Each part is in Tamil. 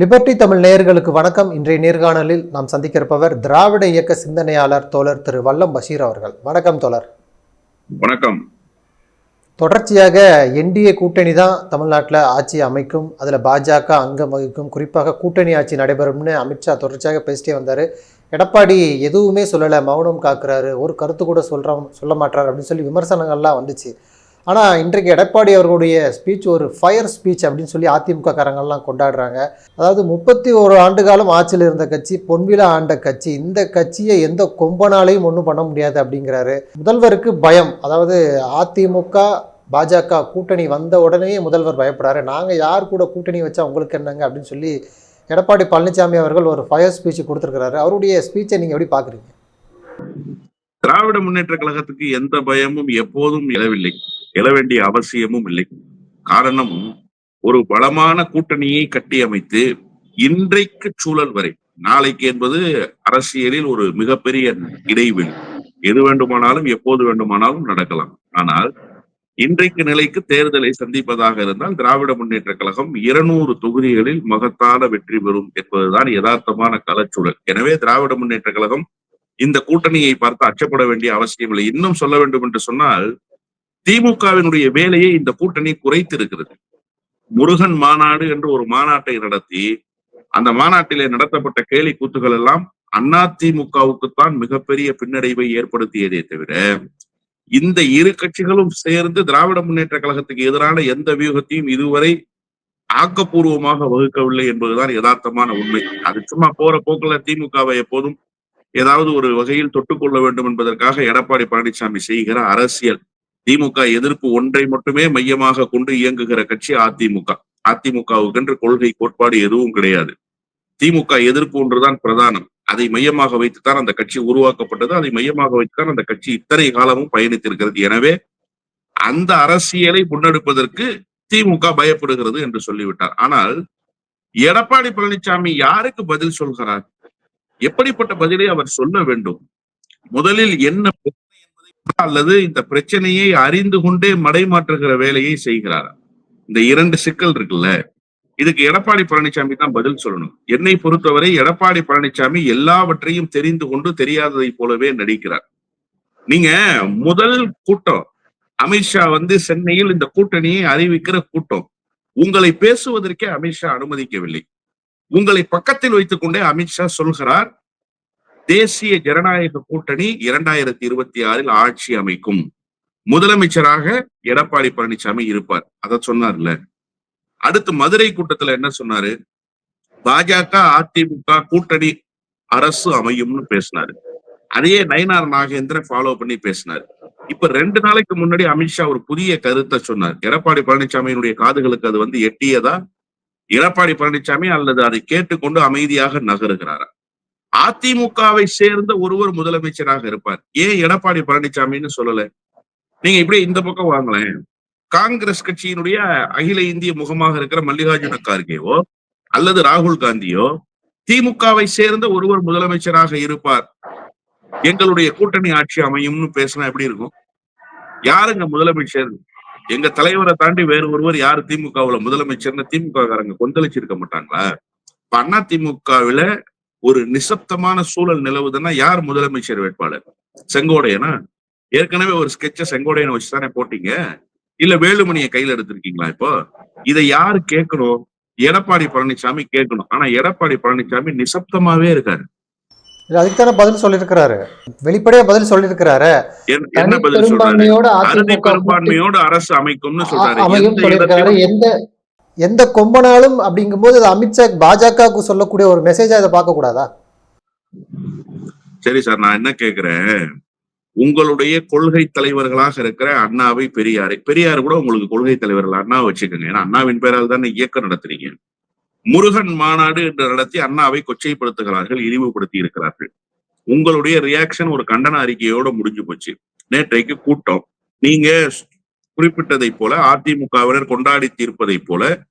லிபர்டி தமிழ் நேயர்களுக்கு வணக்கம். இன்றைய நேர்காணலில் நாம் சந்திக்க இருப்பவர் திராவிட இயக்க சிந்தனையாளர் தோழர் திரு வல்லம் பஷீர் அவர்கள். வணக்கம் தோழர். வணக்கம். தொடர்ச்சியாக என்டிஏ கூட்டணி தான் தமிழ்நாட்டில் ஆட்சி அமைக்கும். அதில் பாஜக அங்கம் வகிக்கும். குறிப்பாக கூட்டணி ஆட்சி நடைபெறும்னு அமித்ஷா தொடர்ச்சியாக பேசிட்டே வந்தார். எடப்பாடி எதுவுமே சொல்லலை மௌனம் காக்குறாரு. ஒரு கருத்து கூட சொல்ற சொல்ல மாட்டார் அப்படின்னு சொல்லி விமர்சனங்கள்லாம் வந்துச்சு. ஆனால் இன்றைக்கு எடப்பாடி அவர்களுடைய ஸ்பீச் ஒரு ஃபயர் ஸ்பீச் அப்படின்னு சொல்லி அதிமுக காரங்கள்லாம் கொண்டாடுறாங்க. அதாவது முப்பத்தி ஒரு ஆண்டு காலம் ஆட்சியில் இருந்த கட்சி பொன்விழா ஆண்ட கட்சி இந்த கட்சியை எந்த கொம்பனாலையும் ஒன்றும் பண்ண முடியாது அப்படிங்கிறாரு. முதல்வருக்கு பயம். அதாவது அதிமுக பாஜக கூட்டணி வந்த உடனே முதல்வர் பயப்படாரு நாங்கள் யார் கூட கூட்டணி வச்சா உங்களுக்கு என்னங்க அப்படின்னு சொல்லி எடப்பாடி பழனிசாமி அவர்கள் ஒரு ஃபயர் ஸ்பீச் கொடுத்துருக்கிறாரு. அவருடைய ஸ்பீச்சை நீங்கள் எப்படி பார்க்குறீங்க திராவிட முன்னேற்ற கழகத்துக்கு எந்த பயமும் எப்போதும் இழவில்லை எழ வேண்டிய அவசியமும் இல்லை. காரணம் ஒரு பலமான கூட்டணியை கட்டியமைத்து இன்றைக்கு சூழல் வரை நாளைக்கு என்பது அரசியலில் ஒரு மிகப்பெரிய இடைவெளி. எது வேண்டுமானாலும் எப்போது வேண்டுமானாலும் நடக்கலாம். ஆனால் இன்றைக்கு நிலைக்கு தேர்தலை சந்திப்பதாக இருந்தால் திராவிட முன்னேற்ற கழகம் இருநூறு தொகுதிகளில் மகத்தான வெற்றி பெறும் என்பதுதான் யதார்த்தமான களச்சூழல் எனவே திராவிட முன்னேற்ற கழகம் இந்த கூட்டணியை பார்த்து அச்சப்பட வேண்டிய அவசியம் இல்லை. இன்னும் சொல்ல வேண்டும் என்று சொன்னால் திமுகவினுடைய வேலையை இந்த கூட்டணி குறைத்திருக்கிறது. முருகன் மாநாடு என்று ஒரு மாநாட்டை நடத்தி அந்த மாநாட்டிலே நடத்தப்பட்ட கேலி கூத்துகள் எல்லாம் அதிமுகவுக்குத்தான் மிகப்பெரிய பின்னடைவை ஏற்படுத்தியதே தவிர இந்த இரு கட்சிகளும் சேர்ந்து திராவிட முன்னேற்ற கழகத்துக்கு எதிரான எந்த வியூகத்தையும் இதுவரை ஆக்கப்பூர்வமாக வகுக்கவில்லை என்பதுதான் யதார்த்தமான உண்மை. அது சும்மா போற போக்குல திமுகவை எப்போதும் ஏதாவது ஒரு வகையில் தொட்டுக்கொள்ள வேண்டும் என்பதற்காக எடப்பாடி பழனிசாமி செய்கிற அரசியல். திமுக எதிர்ப்பு ஒன்றை மட்டுமே மையமாக கொண்டு இயங்குகிற கட்சி அதிமுக. அதிமுகவுக்கென்று கொள்கை கோட்பாடு எதுவும் கிடையாது. திமுக எதிர்ப்பு ஒன்றுதான் பிரதானம். அதை மையமாக வைத்துத்தான் அந்த கட்சி உருவாக்கப்பட்டது. அதை மையமாக வைத்துத்தான் அந்த கட்சி இத்தனை காலமும் பயணித்திருக்கிறது. எனவே அந்த அரசியலை முன்னெடுப்பதற்கு திமுக பயப்படுகிறது என்று சொல்லிவிட்டார். ஆனால் எடப்பாடி பழனிசாமி யாருக்கு பதில் சொல்கிறார்? எப்படிப்பட்ட பதிலை அவர் சொல்ல வேண்டும்? முதலில் என்ன அல்லது இந்த பிரச்சனையை அறிந்து கொண்டே மடைமாற்றுகிற வேலையை செய்கிறார்? இந்த இரண்டு சிக்கல் இருக்குல்ல. இதுக்கு எடப்பாடி பழனிசாமி தான் பதில் சொல்லணும். என்னை பொறுத்தவரை எடப்பாடி பழனிசாமி எல்லாவற்றையும் தெரிந்து கொண்டு தெரியாததை போலவே நடிக்கிறார். நீங்க முதல் கூட்டம் அமித்ஷா வந்து சென்னையில் இந்த கூட்டணியை அறிவிக்கிற கூட்டம். உங்களை பேசுவதற்கே அமித்ஷா அனுமதிக்கவில்லை. உங்களை பக்கத்தில் வைத்துக் கொண்டே அமித்ஷா சொல்கிறார் தேசிய ஜனநாயக கூட்டணி இரண்டாயிரத்தி இருபத்தி ஆறில் ஆட்சி அமைக்கும். முதலமைச்சராக எடப்பாடி பழனிசாமி இருப்பார். அத சொன்னார்ல. அடுத்து மதுரை கூட்டத்துல என்ன சொன்னாரு? பாஜக அதிமுக கூட்டணி அரசு அமையும்னு பேசினாரு. அதையே நயனார் நாகேந்திரன் ஃபாலோ பண்ணி பேசினாரு. இப்ப ரெண்டு நாளைக்கு முன்னாடி அமித்ஷா ஒரு புதிய கருத்தை சொன்னார். எடப்பாடி பழனிசாமியினுடைய காதுகளுக்கு அது வந்து எட்டியதா? எடப்பாடி பழனிசாமி அல்லது அதை கேட்டுக்கொண்டு அமைதியாக நகருகிறாரா? அதிமுகவை சேர்ந்த ஒருவர் முதலமைச்சராக இருப்பார். ஏன் எடப்பாடி பழனிசாமின்னு சொல்லல? நீங்க இப்படியே இந்த பக்கம் வாங்கலேன் காங்கிரஸ் கட்சியினுடைய அகில இந்திய முகமாக இருக்கிற மல்லிகார்ஜுன கார்கேவோ அல்லது ராகுல் காந்தியோ திமுகவை சேர்ந்த ஒருவர் முதலமைச்சராக இருப்பார். எங்களுடைய கூட்டணி ஆட்சி அமையும்னு பேசினா எப்படி இருக்கும்? யாருங்க முதலமைச்சர்? எங்க தலைவரை தாண்டி வேறு ஒருவர் யாரு திமுகவுல முதலமைச்சர்னு திமுக காரங்க கொந்தளிச்சிருக்க மாட்டாங்களா? இப்ப அண்ணா திமுகவுல ஒரு நிசப்தமான சூழல் நிலவுதுன்னா யார் முதலமைச்சர் வேட்பாளர்? செங்கோடையனா? ஏற்கனவே ஒரு ஸ்கெட்ச செங்கோடையனை வச்சுதானே போட்டீங்க. இல்ல வேலுமணியை கையில எடுத்திருக்கீங்களா இப்போ? இதை யாரு கேட்கணும்? எடப்பாடி பழனிசாமி கேட்கணும். ஆனா எடப்பாடி பழனிசாமி நிசப்தமாவே இருக்காரு. அதுக்குத்தானே பதில் சொல்லியிருக்கிறாரு. வெளிப்படையா பதில் சொல்லியிருக்கிறாரு. என்ன- என்ன பதில் சொல்றாரு? பெரும்பான்மையோட அரசு அமைக்கும்னு சொல்றாரு. எந்த எந்த கொம்பனாலும் அப்படிங்கும்போது அது அமித்ஷா பாஜகவுக்கு சொல்லக்கூடிய ஒரு மெசேஜா இதை பார்க்க கூடாதா சரி சார் நான் என்ன கேக்குறேன்? உங்களுடைய கொள்கை தலைவர்களாக இருக்கிற அண்ணாவை பெரியாரை பெரியார் கூட உங்களுக்கு கொள்கை தலைவர்கள் அண்ணா வச்சுக்கோங்க. ஏன்னா அண்ணாவின் பெயரால் தானே இயக்கம் நடத்துறீங்க. முருகன் மாநாடு என்று நடத்தி அண்ணாவை கொச்சைப்படுத்துகிறார்கள் இழிவுபடுத்தி இருக்கிறார்கள். உங்களுடைய ரியாக்ஷன் ஒரு கண்டன அறிக்கையோட முடிஞ்சு போச்சு. நேற்றைக்கு கூட்டம். நீங்க குறிப்பிட்டதை போல அதிமுகவினர் கொண்டாடி தீர்ப்பதை போல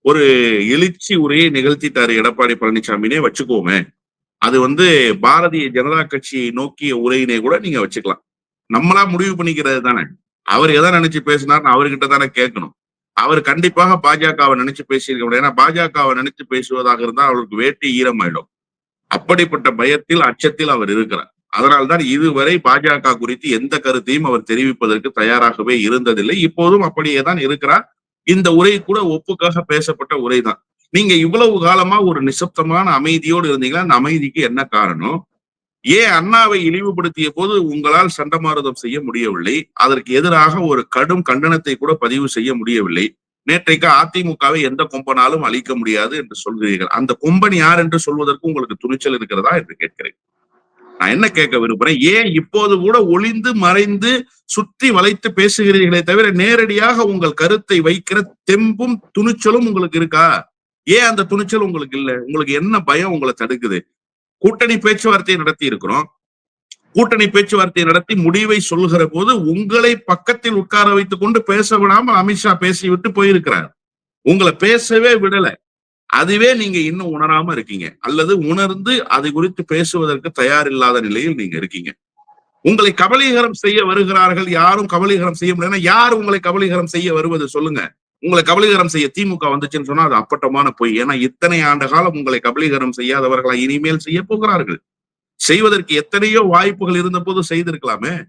ஒரு எழுச்சி உரையை நிகழ்த்திட்டாரு எடப்பாடி பழனிசாமினே வச்சுக்கோமே அது வந்து பாரதிய ஜனதா கட்சியை நோக்கிய உரையினை கூட நீங்க வச்சுக்கலாம். நம்மளா முடிவு பண்ணிக்கிறது தானே. அவர் எதை நினைச்சு பேசினார்னு அவர்கிட்ட தானே கேட்கணும். அவர் கண்டிப்பாக பாஜகவை நினைச்சு பேசியிருக்க முடியாது ஏன்னா பாஜகவை நினைச்சு பேசுவதாக இருந்தால் அவருக்கு வேட்டி ஈரமாயிடும். அப்படிப்பட்ட பயத்தில் அச்சத்தில் அவர் இருக்கிறார். அதனால்தான் இதுவரை பாஜக குறித்து எந்த கருத்தையும் அவர் தெரிவிப்பதற்கு தயாராகவே இருந்ததில்லை. இப்போதும் அப்படியே தான் இருக்கிறார். இந்த உரை கூட ஒப்புக்காக பேசப்பட்ட உரை தான். நீங்க இவ்வளவு காலமா ஒரு நிசப்தமான அமைதியோடு இருந்தீங்கன்னா அந்த அமைதிக்கு என்ன காரணம்? ஏன் அண்ணாவை இழிவுபடுத்திய போது உங்களால் சண்டமாரதம் செய்ய முடியவில்லை. அதற்கு எதிராக ஒரு கடும் கண்டனத்தை கூட பதிவு செய்ய முடியவில்லை. நேற்றைக்கு அதிமுகவை எந்த கொம்பனாலும் அழிக்க முடியாது என்று சொல்கிறீர்கள். அந்த கொம்பன் யார் என்று சொல்வதற்கு உங்களுக்கு துணிச்சல் இருக்கிறதா என்று கேட்கிறேன். நான் என்ன கேட்க விரும்புறேன்? ஏன் இப்போது கூட ஒளிந்து மறைந்து சுற்றி வளைத்து பேசுகிறீர்களே தவிர நேரடியாக உங்கள் கருத்தை வைக்கிற தெம்பும் துணிச்சலும் உங்களுக்கு இருக்கா? ஏன் அந்த துணிச்சல் உங்களுக்கு இல்ல? உங்களுக்கு என்ன பயம் உங்களை தடுக்குது? கூட்டணி பேச்சுவார்த்தையை நடத்தி இருக்கிறோம். கூட்டணி பேச்சுவார்த்தையை நடத்தி முடிவை சொல்லுகிற போது உங்களை பக்கத்தில் உட்கார வைத்துக் கொண்டு பேச விடாமல் அமித்ஷா பேசிவிட்டு போயிருக்கிறார். உங்களை பேசவே விடலை. அதுவே நீங்க இன்னும் உணராம இருக்கீங்க. அல்லது உணர்ந்து அது குறித்து பேசுவதற்கு தயார் இல்லாத நிலையில் நீங்க இருக்கீங்க. உங்களை கபலீகரம் செய்ய வருகிறார்கள் யாரும் கபலீகரம் செய்ய முடியாது யார் உங்களை கபலீகரம் செய்ய வருவது சொல்லுங்க. உங்களை கபலீகரம் செய்ய திமுக வந்துச்சுன்னு சொன்னா அது அப்பட்டமான பொய். ஏன்னா இத்தனை ஆண்டு காலம் உங்களை கபலீகரம் செய்யாதவர்களா இனிமேல் செய்ய போகிறார்கள். செய்வதற்கு எத்தனையோ வாய்ப்புகள் இருந்த போது செய்திருக்கலாமே.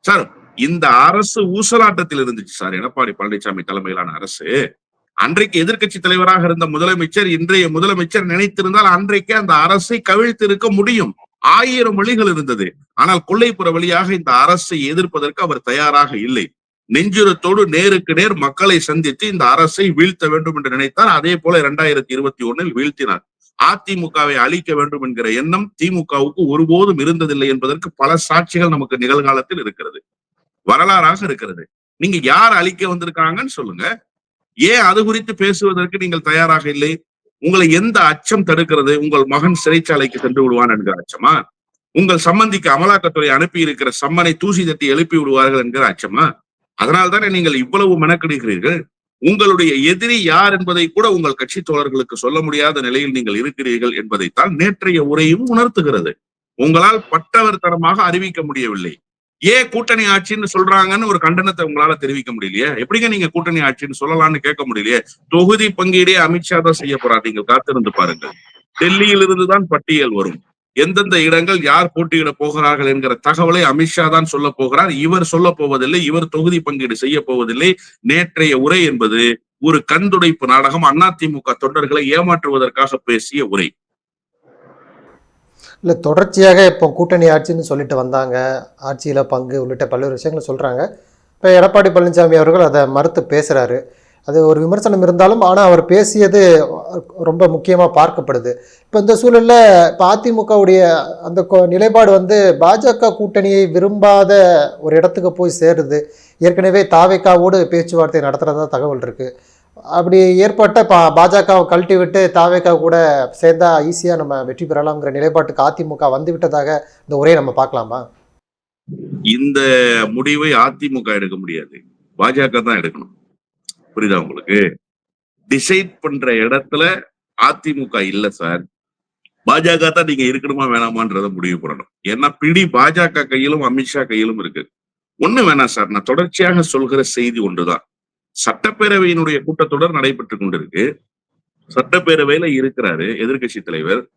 சார் இந்த அரசு ஊசலாட்டத்தில் இருந்துச்சு சார். எடப்பாடி பழனிசாமி தலைமையிலான அரசு. அன்றைக்கு எதிர்க்கட்சி தலைவராக இருந்த முதலமைச்சர் இன்றைய முதலமைச்சர் நினைத்திருந்தால் அன்றைக்கே அந்த அரசை கவிழ்த்திருக்க முடியும். ஆயிரம் வழிகள் இருந்தது. ஆனால் கொள்ளைப்புற வழியாக இந்த அரசை எதிர்ப்பதற்கு அவர் தயாராக இல்லை. நெஞ்சுரத்தோடு நேருக்கு நேர் மக்களை சந்தித்து இந்த அரசை வீழ்த்த வேண்டும் என்று நினைத்தார். அதே போல இரண்டாயிரத்தி இருபத்தி ஒன்னில் வீழ்த்தினார். அதிமுகவை அழிக்க வேண்டும் என்கிற எண்ணம் திமுகவுக்கு ஒருபோதும் இருந்ததில்லை என்பதற்கு பல சாட்சிகள் நமக்கு நிகழ்காலத்தில் இருக்கிறது. வரலாறாக இருக்கிறது. நீங்க யார் அழிக்க வந்திருக்காங்கன்னு சொல்லுங்க. ஏன் அது குறித்து பேசுவதற்கு நீங்கள் தயாராக இல்லை? உங்களை எந்த அச்சம் தடுக்கிறது? உங்கள் மகன் சிறைச்சாலைக்கு சென்று விடுவான் என்கிற அச்சமா? உங்கள் சம்பந்திக்கு அமலாக்கத்துறை அனுப்பி இருக்கிற சம்மனை தூசி தட்டி எழுப்பி விடுவார்கள் என்கிற அச்சமா? அதனால்தானே நீங்கள் இவ்வளவு மெனக்கெடுகிறீர்கள்? உங்களுடைய எதிரி யார் என்பதை கூட உங்கள் கட்சி தோழர்களுக்கு சொல்ல முடியாத நிலையில் நீங்கள் இருக்கிறீர்கள் என்பதைத்தான் நேற்றைய உரையும் உணர்த்துகிறது. உங்களால் பட்டவர் தரமாக அறிவிக்க முடியவில்லை. ஏன் கூட்டணி ஆட்சின்னு சொல்றாங்கன்னு ஒரு கண்டனத்தை உங்களால தெரிவிக்க முடியலையே? எப்படிங்க நீங்க கூட்டணி ஆட்சின்னு சொல்லலாம்னு கேட்க முடியலையே? தொகுதி பங்கீடே அமித்ஷா தான் செய்ய போறாரு. நீங்க காத்திருந்து பாருங்கள். டெல்லியிலிருந்து தான் பட்டியல் வரும். எந்தெந்த இடங்கள் யார் போட்டியிட போகிறார்கள் என்கிற தகவலை அமித்ஷா தான் சொல்ல போகிறார். இவர் சொல்ல போவதில்லை இவர் தொகுதி பங்கீடு செய்ய போவதில்லை. நேற்றைய உரை என்பது ஒரு கண்துடைப்பு நாடகம். அதிமுக தொண்டர்களை ஏமாற்றுவதற்காக பேசிய உரை. இல்லை தொடர்ச்சியாக இப்போ கூட்டணி ஆட்சின்னு சொல்லிட்டு வந்தாங்க. ஆட்சியில் பங்கு உள்ளிட்ட பல்வேறு விஷயங்களை சொல்கிறாங்க இப்போ எடப்பாடி பழனிசாமி அவர்கள் அதை மறுத்து பேசுகிறாரு அது ஒரு விமர்சனம் இருந்தாலும் ஆனால் அவர் பேசியது ரொம்ப முக்கியமாக பார்க்கப்படுது. இப்போ இந்த சூழலில் இப்போ அதிமுகவுடைய அந்த கொ- நிலைப்பாடு வந்து பாஜக கூட்டணியை விரும்பாத ஒரு இடத்துக்கு போய் சேருது. ஏற்கனவே தாவேக்காவோடு பேச்சுவார்த்தை நடத்துகிறதா தகவல் இருக்குது அப்படி ஏற்பட்ட பா பாஜகவை கழட்டி விட்டு தாவேக்கா கூட சேர்ந்தா ஈஸியாக நம்ம வெற்றி பெறலாம்ங்கிற நிலைப்பாட்டுக்கு அதிமுக வந்து விட்டதாக இந்த உரையை நம்ம பார்க்கலாமா? இந்த முடிவை அதிமுக எடுக்க முடியாது. பாஜக தான் எடுக்கணும். புரியுதா உங்களுக்கு? டிசைட் பண்ற இடத்துல அதிமுக இல்ல சார். பாஜக தான் நீங்க இருக்கணுமா வேணாமான்றத முடிவு பண்ணணும். ஏன்னா பிடி பாஜக கையிலும் அமித்ஷா கையிலும் இருக்கு. ஒண்ணு வேணாம் சார். நான் தொடர்ச்சியாக சொல்கிற செய்தி ஒன்றுதான். சட்டப்பேரவையினுடைய கூட்டத்தொடர் நடைபெற்று கொண்டிருக்கு. சட்டப்பேரவையில இருக்கிறாரு எதிர்க்கட்சி தலைவர்.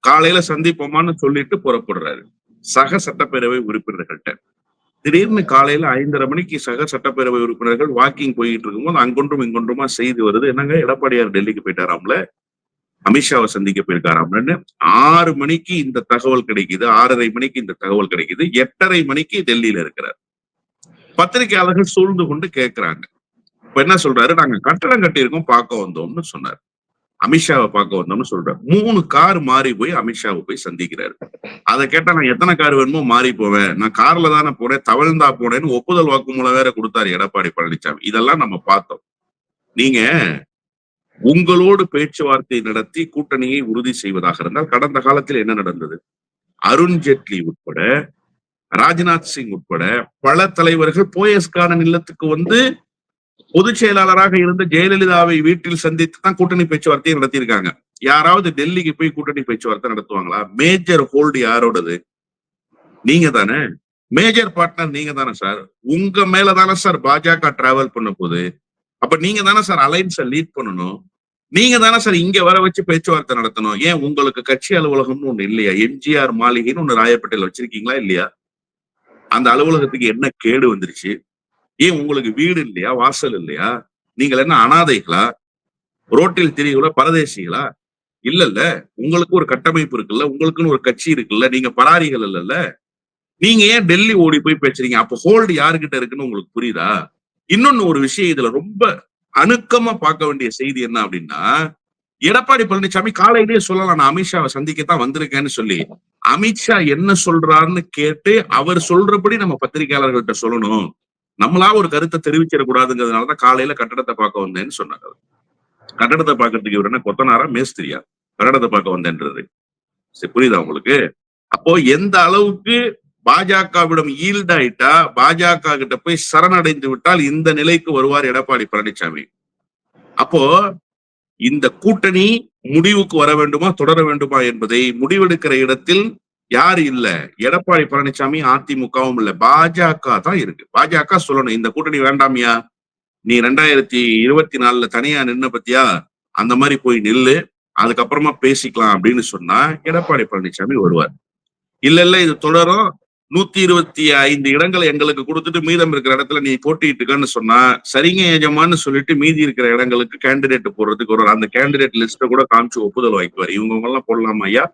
காலையில சந்திப்போமான்னு சொல்லிட்டு புறப்படுறாரு. சக சட்டப்பேரவை உறுப்பினர்கள்ட்ட. திடீர்னு காலையில ஐந்தரை மணிக்கு சக சட்டப்பேரவை உறுப்பினர்கள் வாக்கிங் போயிட்டு இருக்கும்போது அங்கொன்றும் இங்கொன்றுமா செய்தி வருது. என்னங்க எடப்பாடியார் டெல்லிக்கு போயிட்டாராம்ல? அமித்ஷாவை சந்திக்க போயிருக்காராம்லன்னு. ஆறு மணிக்கு இந்த தகவல் கிடைக்குது. ஆறரை மணிக்கு இந்த தகவல் கிடைக்குது. எட்டரை மணிக்கு டெல்லியில இருக்கிறார். பத்திரிகையாளர்கள் சூழ்ந்து கொண்டு கேட்கிறாங்க இப்ப என்ன சொல்றாரு? நாங்க கட்டடம் கட்டியிருக்கோம் பார்க்க வந்தோம்னு சொன்னார். அமித்ஷாவை பார்க்க வந்தோம்னு சொல்றாரு. மூணு கார் மாறி போய் அமித்ஷாவை போய் சந்திக்கிறாரு. அதை கேட்டா நான் எத்தனை கார் வேணுமோ மாறி போவேன். நான் கார்ல தானே போனேன் தவழ்ந்தா போனேன்னு ஒப்புதல் வாக்குமூலம் வேற கொடுத்தாரு எடப்பாடி பழனிசாமி இதெல்லாம் நம்ம பார்த்தோம். நீங்க உங்களோடு பேச்சுவார்த்தை நடத்தி கூட்டணியை உறுதி செய்வதாக இருந்தால் கடந்த காலத்தில் என்ன நடந்தது? அருண் ஜேட்லி உட்பட ராஜ்நாத் சிங் உட்பட பல தலைவர்கள் போயஸ்காரன் இல்லத்துக்கு வந்து பொதுச் செயலாளராக இருந்த ஜெயலலிதாவை வீட்டில் சந்தித்து தான் கூட்டணி பேச்சுவார்த்தையை நடத்தியிருக்காங்க. யாராவது டெல்லிக்கு போய் கூட்டணி பேச்சுவார்த்தை நடத்துவாங்களா? Major hold யாரோடது? நீங்க தானே மேஜர் பார்ட்னர் நீங்க தானே சார்? உங்க மேல தானே சார் பாஜக டிராவல் பண்ண போது அப்ப நீங்க தானே சார் அலைன்ஸை லீட் பண்ணணும்? நீங்க தானே சார் இங்க வர வச்சு பேச்சுவார்த்தை நடத்தணும்? ஏன் உங்களுக்கு கட்சி அலுவலகம்னு ஒண்ணு இல்லையா? எம்ஜிஆர் மாளிகைன்னு ஒண்ணு ராயப்பேட்டையில வச்சிருக்கீங்களா இல்லையா? அந்த அலுவலகத்துக்கு என்ன கேடு வந்துருச்சு? ஏன் உங்களுக்கு வீடு இல்லையா? வாசல் இல்லையா? நீங்கள் என்ன அனாதைகளா? ரோட்டில் திரியுள்ள பரதேசிகளா? இல்ல இல்ல உங்களுக்கு ஒரு கட்டமைப்பு இருக்குல்ல உங்களுக்குன்னு ஒரு கட்சி இருக்குல்ல நீங்க பராரிகள் இல்லல்ல. நீங்க ஏன் டெல்லி ஓடி போய் பேசுறீங்க? அப்ப ஹோல்டு யாருகிட்ட இருக்குன்னு உங்களுக்கு புரியுதா? இன்னொன்னு ஒரு விஷயம் இதுல ரொம்ப அணுக்கமா பார்க்க வேண்டிய செய்தி என்ன அப்படின்னா எடப்பாடி பழனிசாமி காலையிலேயே சொல்லலாம் நான் அமித்ஷாவை சந்திக்கத்தான் வந்திருக்கேன்னு சொல்லி. அமித்ஷா என்ன சொல்றாருன்னு கேட்டு அவர் சொல்றபடி நம்ம பத்திரிகையாளர்கள்ட்ட சொல்லணும். நம்மளா ஒரு கருத்தை தெரிவிச்சிடக்கூடாதுங்கிறதுனாலதான் காலையில கட்டடத்தை பார்க்க வந்தேன்னு சொன்னாங்க கட்டடத்தை பார்க்கறதுக்கு இவர் என்ன கொத்தனாரா மேஸ்திரியா? கட்டடத்தை பார்க்க வந்தேன்றது. சரி, புரியுதா உங்களுக்கு? அப்போ எந்த அளவுக்கு பாஜகவிடம் ஈல்ட் ஆயிட்டா பாஜக கிட்ட போய் சரணடைந்து விட்டால் இந்த நிலைக்கு வருவார் எடப்பாடி பழனிசாமி அப்போ இந்த கூட்டணி முடிவுக்கு வர வேண்டுமா தொடர வேண்டுமா என்பதை முடிவெடுக்கிற இடத்தில் யாரு இல்ல? எடப்பாடி பழனிசாமி அதிமுகவும் இல்ல. பாஜக தான் இருக்கு. பாஜக சொல்லணும். இந்த கூட்டணி வேண்டாமியா. நீ ரெண்டாயிரத்தி இருபத்தி நாலுல தனியா நின்ன பத்தியா? அந்த மாதிரி போய் நில்லு. அதுக்கப்புறமா பேசிக்கலாம் அப்படின்னு சொன்னா எடப்பாடி பழனிசாமி வருவார். இல்ல இல்ல இது தொடரும். நூத்தி இருபத்தி ஐந்து இடங்களை எங்களுக்கு கொடுத்துட்டு மீதம் இருக்கிற இடத்துல நீ போட்டிட்டுக்கன்னு சொன்னா சரிங்க ஏஜமான்னு சொல்லிட்டு மீதி இருக்கிற இடங்களுக்கு கேண்டிடேட் போடுறதுக்கு ஒரு அந்த கேண்டிடேட் லிஸ்ட்டை கூட காமிச்சு ஒப்புதல் வாங்கிக்குவார். இவங்க எல்லாம் போடலாமா ஐயா?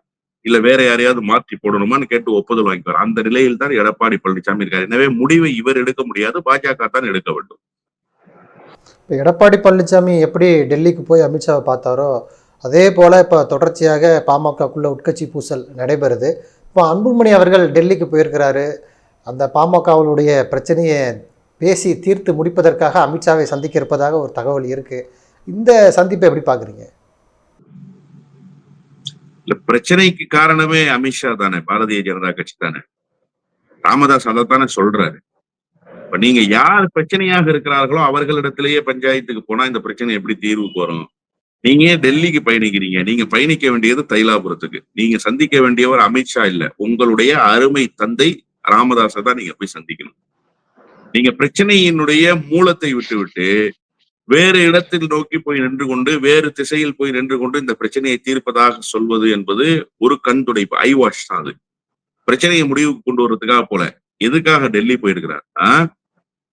இல்ல வேற யாரையாவது மாற்றி போடணுமான்னு கேட்டு ஒப்புதல் வாங்கிக்குவார். அந்த நிலையில் தான் எடப்பாடி பழனிசாமி இருக்கார். எனவே முடிவை இவர் எடுக்க முடியாது பாஜக தான் எடுக்க வேண்டும். இப்போ எடப்பாடி பழனிசாமி எப்படி டெல்லிக்கு போய் அமித்ஷாவை பார்த்தாரோ அதே போல் இப்போ தொடர்ச்சியாக பாமகக்குள்ள உட்கட்சி பூசல் நடைபெறுது. இப்போ அன்புமணி அவர்கள் டெல்லிக்கு போயிருக்கிறாரு. அந்த பாமகவுடைய பிரச்சனையை பேசி தீர்த்து முடிப்பதற்காக அமித்ஷாவை சந்திக்க இருப்பதாக ஒரு தகவல் இருக்குது இந்த சந்திப்பை எப்படி பார்க்குறீங்க? இல்ல பிரச்சனைக்கு காரணமே அமித்ஷா தானே பாரதிய ஜனதா கட்சி தானே. ராமதாஸ் அதைத்தானே சொல்றாரு. இப்ப நீங்க யார் பிரச்சனையாக இருக்கிறார்களோ அவர்களிடத்திலேயே பஞ்சாயத்துக்கு போனா இந்த பிரச்சனை எப்படி தீர்வுக்கு வரும் நீங்க ஏன் டெல்லிக்கு பயணிக்கிறீங்க? நீங்க பயணிக்க வேண்டியது தைலாபுரத்துக்கு. நீங்க சந்திக்க வேண்டியவர் அமித்ஷா இல்ல. உங்களுடைய அருமை தந்தை ராமதாஸை தான் நீங்க போய் சந்திக்கணும். நீங்க பிரச்சனையினுடைய மூலத்தை விட்டுவிட்டு வேறு இடத்தில் நோக்கி போய் நின்று கொண்டு வேறு திசையில் போய் நின்று கொண்டு இந்த பிரச்சனையை தீர்ப்பதாக சொல்வது என்பது ஒரு கண் துடைப்பு ஐ வாஷ் தான் அது. பிரச்சனையை முடிவுக்கு கொண்டு வர்றதுக்காக போல. எதுக்காக டெல்லி போயிருக்கிறார்?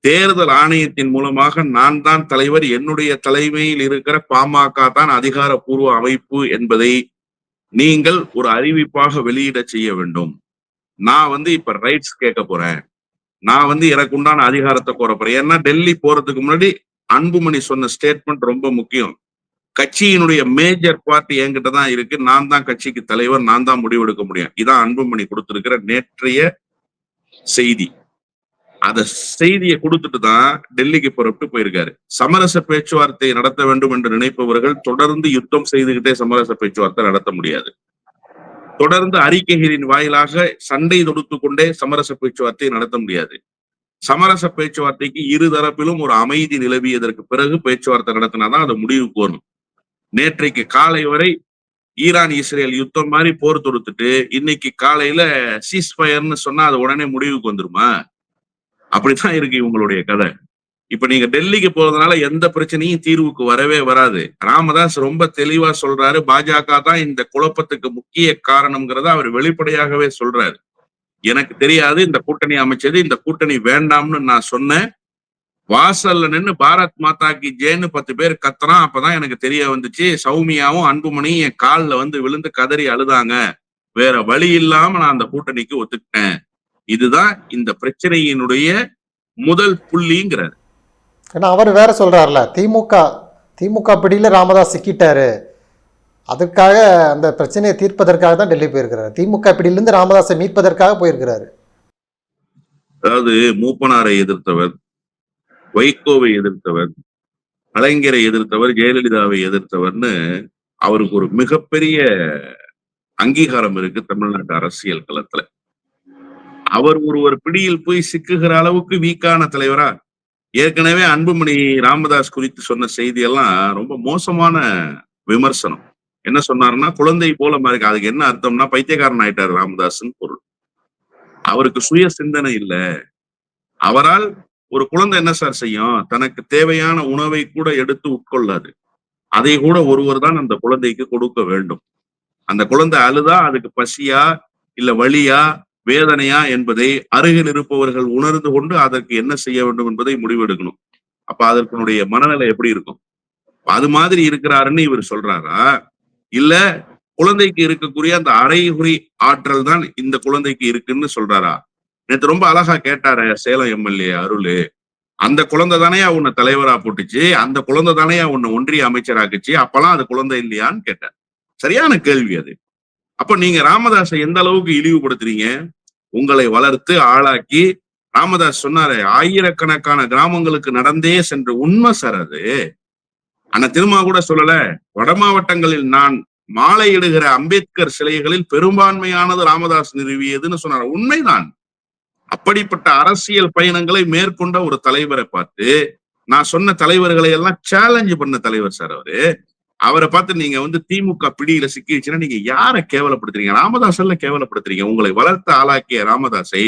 தேர்தல் ஆணையத்தின் மூலமாக நான் தான் தலைவர் என்னுடைய தலைமையில் இருக்கிற பாமக தான் அதிகாரப்பூர்வ அமைப்பு என்பதை நீங்கள் ஒரு அறிவிப்பாக வெளியிட செய்ய வேண்டும். நான் வந்து இப்ப ரைட்ஸ் கேட்க போறேன். நான் வந்து எனக்கு உண்டான அதிகாரத்தை கோர போறேன். ஏன்னா டெல்லி போறதுக்கு முன்னாடி அன்புமணி சொன்ன ஸ்டேட்மெண்ட் ரொம்ப முக்கியம். கட்சியினுடைய மேஜர் பார்ட்டி என்கிட்ட தான் இருக்கு. நான் தான் கட்சிக்கு தலைவர் நான் தான் முடிவெடுக்க முடியும். இதான் அன்புமணி கொடுத்திருக்கிற நேற்றைய செய்தி. அத செய்தியை கொடுத்துட்டு தான் டெல்லிக்கு புறப்பட்டு போயிருக்காரு. சமரச பேச்சுவார்த்தை நடத்த வேண்டும் என்று நினைப்பவர்கள் தொடர்ந்து யுத்தம் செய்துகிட்டே சமரச பேச்சுவார்த்தை நடத்த முடியாது. தொடர்ந்து அறிக்கைகளின் வாயிலாக சண்டை தொடுத்து கொண்டே சமரச பேச்சுவார்த்தை நடத்த முடியாது. சமரச பேச்சுவார்த்தைக்கு இரு தரப்பிலும் ஒரு அமைதி நிலவியதற்கு பிறகு பேச்சுவார்த்தை நடத்தினாதான் அது முடிவுக்கு வரும் நேற்றைக்கு காலை வரை ஈரான் இஸ்ரேல் யுத்தம் மாதிரி போர் தொடுத்துட்டு இன்னைக்கு காலையில சீஸ் ஃபயர்னு சொன்னா அது உடனே முடிவுக்கு வந்துருமா? அப்படித்தான் இருக்கு இவங்களுடைய கதை. இப்ப நீங்க டெல்லிக்கு போறதுனால எந்த பிரச்சனையும் தீர்வுக்கு வரவே வராது. ராமதாஸ் ரொம்ப தெளிவா சொல்றாரு. பாஜக தான் இந்த குழப்பத்துக்கு முக்கிய காரணம்ங்கிறத அவர் வெளிப்படையாகவே சொல்றாரு. எனக்கு தெரியாது இந்த கூட்டணி அமைச்சது இந்த கூட்டணி வேண்டாம்னு நான் சொன்னேன். வாசல்ல நின்று பாரத் மாதா கி ஜேன்னு பத்து பேர் கத்துறான் அப்பதான் எனக்கு தெரிய வந்துச்சு சௌமியாவும் அன்புமணியும் என் கால்ல வந்து விழுந்து கதறி அழுதாங்க. வேற வழி இல்லாம நான் அந்த கூட்டணிக்கு ஒத்துக்கிட்டேன். இதுதான் இந்த பிரச்சனையினுடைய முதல் புள்ளிங்கிறார் ஏன்னா அவர் வேற சொல்றாருல திமுக திமுக பிடியில ராமதாஸ் சிக்கிட்டாரு. அதற்காக அந்த பிரச்சனையை தீர்ப்பதற்காக தான் டெல்லி போயிருக்கிறார். திமுக பிடியிலிருந்து ராமதாஸை மீட்பதற்காக போயிருக்கிறாரு. அதாவது மூப்பனாரை எதிர்த்தவர் வைகோவை எதிர்த்தவர் கலைஞரை எதிர்த்தவர் ஜெயலலிதாவை எதிர்த்தவர்னு அவருக்கு ஒரு மிகப்பெரிய அங்கீகாரம் இருக்கு தமிழ்நாட்டு அரசியல் களத்துல. அவர் ஒருவர் பிடியில் போய் சிக்குகிற அளவுக்கு வீக்கான தலைவரா? ஏற்கனவே அன்புமணி ராமதாஸ் குறித்து சொன்ன செய்தியெல்லாம் ரொம்ப மோசமான விமர்சனம். என்ன சொன்னாருன்னா குழந்தை போல மாதிரி அதுக்கு என்ன அர்த்தம்னா பைத்தியக்காரன் ஆயிட்டார் ராமதாஸ்ன்னு பொருள். அவருக்கு சுய சிந்தனை இல்ல. அவரால் ஒரு குழந்தை என்ன சார் செய்யும்? தனக்கு தேவையான உணவை கூட எடுத்து உட்கொள்ளாது. அதை கூட ஒருவர் தான் அந்த குழந்தைக்கு கொடுக்க வேண்டும். அந்த குழந்தை அழுதா அதுக்கு பசியா இல்ல வழியா வேதனையா என்பதை அருகில் இருப்பவர்கள் உணர்ந்து கொண்டு அதற்கு என்ன செய்ய வேண்டும் என்பதை முடிவெடுக்கணும். அப்ப அதற்குடைய மனநிலை எப்படி இருக்கும்? அது மாதிரி இருக்கிறாருன்னு இவர் சொல்றாரா? இல்ல குழந்தைக்கு இருக்கக்கூடிய அந்த அரைகுறி ஆற்றல் தான் இந்த குழந்தைக்கு இருக்குன்னு சொல்றாரா? நேத்து ரொம்ப அழகா கேட்டாரு சேலம் எம்எல்ஏ அருள். அந்த குழந்தை தானேயா உன்னை தலைவரா போட்டுச்சு? அந்த குழந்தை தானேயா உன்னை ஒன்றிய அமைச்சராக்குச்சு? அப்பெல்லாம் அது குழந்தை இல்லையான்னு கேட்டார். சரியான கேள்வி அது. அப்ப நீங்க ராமதாஸை எந்த அளவுக்கு இழிவுபடுத்துறீங்க? உங்களை வளர்த்து ஆளாக்கி ராமதாஸ் சொன்னாரு ஆயிரக்கணக்கான கிராமங்களுக்கு நடந்தே சென்று உண்மை சார் அது. ஆனா திருமா கூட சொல்லல வட மாவட்டங்களில் நான் மாலையிடுகிற அம்பேத்கர் சிலைகளில் பெரும்பான்மையானது ராமதாஸ் நிறுவியதுன்னு சொன்னார். உண்மைதான். அப்படிப்பட்ட அரசியல் பயணங்களை மேற்கொண்ட ஒரு தலைவரை பார்த்து நான் சொன்ன தலைவர்களை எல்லாம் சேலஞ்ச் பண்ண தலைவர் சார் அவரு. அவரை பார்த்து நீங்க வந்து திமுக பிடியில சிக்கிடுச்சுன்னா நீங்க யாரை கேவலப்படுத்துறீங்க? ராமதாஸ் எல்லாம் கேவலப்படுத்துறீங்க. உங்களை வளர்த்த ஆளாக்கிய ராமதாஸை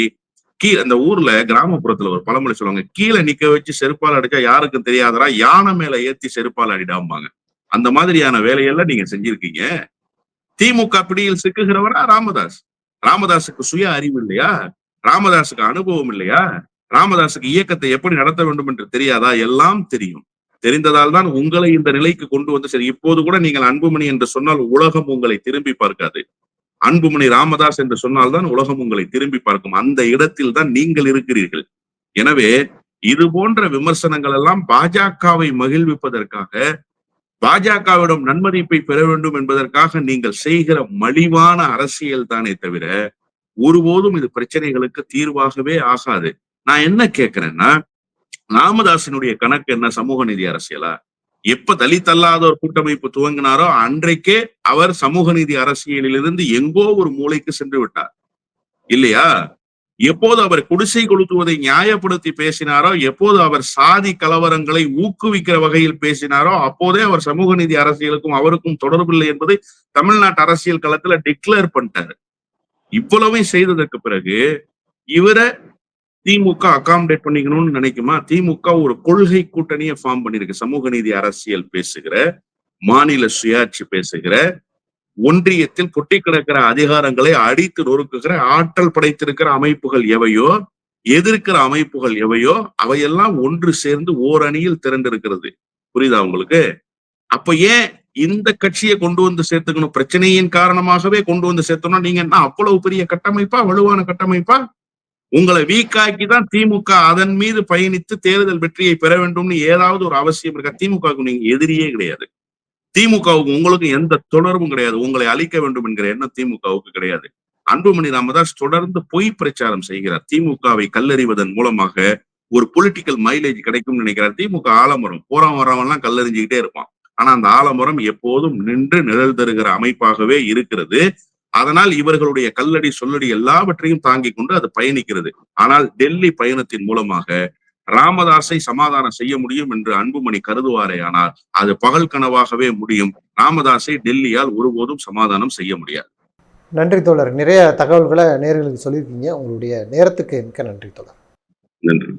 கீ அந்த ஊர்ல கிராமப்புறத்துல ஒரு பழமொழி சொல்லுவாங்க கீழே நிக்க வச்சு செருப்பால் அடிச்சா யாருக்கும் தெரியாதரா யானை மேல ஏத்தி செருப்பால் அடிடாம்பாங்க. அந்த மாதிரியான வேலையெல்லாம் நீங்க செஞ்சிருக்கீங்க. திமுக பிடியில் சிக்குகிறவரா ராமதாஸ். ராமதாஸுக்கு சுய அறிவு இல்லையா? ராமதாஸுக்கு அனுபவம் இல்லையா? ராமதாஸுக்கு இயக்கத்தை எப்படி நடத்த வேண்டும் என்று தெரியாதா? எல்லாம் தெரியும். தெரிந்ததால் தான் உங்களை இந்த நிலைக்கு கொண்டு வந்து சரி இப்போது கூட நீங்கள் அன்புமணி என்று சொன்னால் உலகம் உங்களை திரும்பி பார்க்காது. அன்புமணி ராமதாஸ் என்று சொன்னால்தான் உலகம் உங்களை திரும்பி பார்க்கும். அந்த இடத்தில் தான் நீங்கள் இருக்கிறீர்கள். எனவே இது போன்ற விமர்சனங்கள் எல்லாம் பாஜகவை மகிழ்விப்பதற்காக பாஜகவிடம் நன்மதிப்பை பெற வேண்டும் என்பதற்காக நீங்கள் செய்கிற மலிவான அரசியல் தானே தவிர ஒருபோதும் இது பிரச்சனைகளுக்கு தீர்வாகவே ஆகாது. நான் என்ன கேட்கிறேன்னா ராமதாசனுடைய கணக்கு என்ன சமூக நீதி அரசியலா? எப்ப தலித் அல்லாத ஒரு கூட்டமைப்பு துவங்கினாரோ அன்றைக்கே அவர் சமூக நீதி அரசியலிலிருந்து எங்கோ ஒரு மூலைக்கு சென்று விட்டார். இல்லையா? எப்போது அவர் குடிசை கொளுத்துவதை நியாயப்படுத்தி பேசினாரோ எப்போது அவர் சாதி கலவரங்களை ஊக்குவிக்கிற வகையில் பேசினாரோ அப்போதே அவர் சமூக நீதி அரசியலுக்கும் அவருக்கும் தொடர்பில்லை என்பதை தமிழ்நாட்டு அரசியல் களத்துல டிக்ளேர் பண்ணிட்டாரு. இவ்வளவையும் செய்ததற்கு பிறகு இவரை திமுக அகாமடேட் பண்ணிக்கணும்னு நினைக்குமா? திமுக ஒரு கொள்கை கூட்டணியை ஃபார்ம் பண்ணிருக்கு சமூக நீதி அரசியல் பேசுகிற மாநில சுயாட்சி பேசுகிற ஒன்றியத்தில் கொட்டி கிடக்கிற அதிகாரங்களை அடித்து நொறுக்குகிற ஆற்றல் படைத்திருக்கிற அமைப்புகள் எவையோ எதிர்க்கிற அமைப்புகள் எவையோ அவையெல்லாம் ஒன்று சேர்ந்து ஓரணியில் திரண்டிருக்கிறது. புரியுதா உங்களுக்கு? அப்ப ஏன் இந்த கட்சியை கொண்டு வந்து சேர்த்துக்கணும்? பிரச்சனையின் காரணமாகவே கொண்டு வந்து சேர்த்தோம்னா நீங்க என்ன அவ்வளவு பெரிய கட்டமைப்பா? வலுவான கட்டமைப்பா? உங்களை வீக்காக்கி தான் திமுக அதன் மீது பயணித்து தேர்தல் வெற்றியை பெற வேண்டும்னு ஏதாவது ஒரு அவசியம் இருக்கா? திமுகவுக்கு நீங்க எதிரியே கிடையாது. திமுகவுக்கு உங்களுக்கு எந்த தொடர்பும் கிடையாது. உங்களை அழிக்க வேண்டும் என்கிற எண்ணம் திமுகவுக்கு கிடையாது. அன்புமணி ராமதாஸ் தொடர்ந்து பொய் பிரச்சாரம் செய்கிறார். திமுகவை கல்லறிவதன் மூலமாக ஒரு பொலிட்டிக்கல் மைலேஜ் கிடைக்கும்னு நினைக்கிறார். திமுக ஆலமரம். போறவன் வரவன் எல்லாம் கல்லறிஞ்சுக்கிட்டே இருப்பான். ஆனா அந்த ஆலமரம் எப்போதும் நின்று நிழல் தருகிற அமைப்பாகவே இருக்கிறது. அதனால் இவர்களுடைய கல்லடி சொல்லடி எல்லாவற்றையும் தாங்கிக் கொண்டு அது பயணிக்கிறது. ஆனால் டெல்லி பயணத்தின் மூலமாக ராமதாஸை சமாதானம் செய்ய முடியும் என்று அன்புமணி கருதுவாரே ஆனால் அது பகல் கனவாகவே முடியும். ராமதாஸை டெல்லியால் ஒருபோதும் சமாதானம் செய்ய முடியாது. நன்றி தோழர். நிறைய தகவல்களை நேர்களுக்கு சொல்லியிருக்கீங்க. உங்களுடைய நேரத்துக்கு மிக்க நன்றி தோழர். நன்றி.